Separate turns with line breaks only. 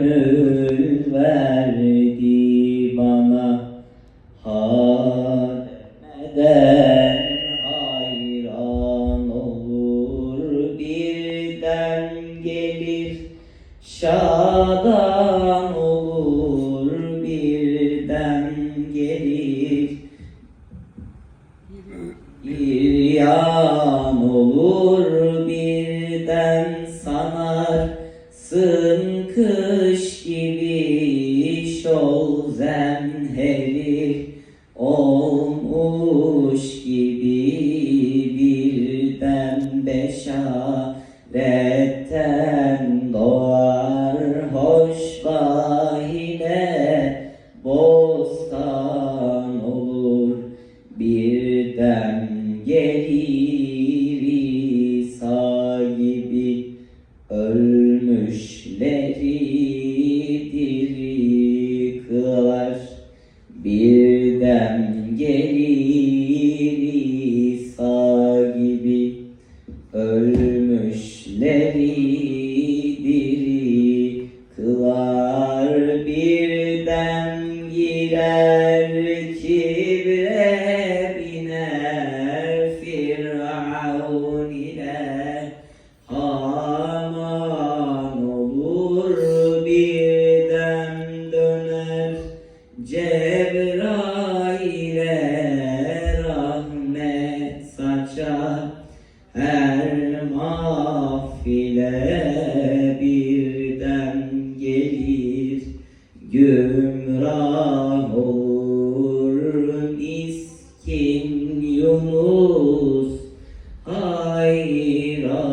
Gönül verdi bana Hademeden hayran olur Birden gelir şadan olur Birden gelir. Bir yan olur birden sanarsın kış gibi şol zemheri olmuş gibi birden beşaretten doğar hoş bahine bostan olur. Birden gelir birden gelir İsa gibi ölmüşleri diri kılar birden girer Cebrail'e rahmet saçar. Her mahfile birden gelir. Gümrah olur miskin Yunus. Hayran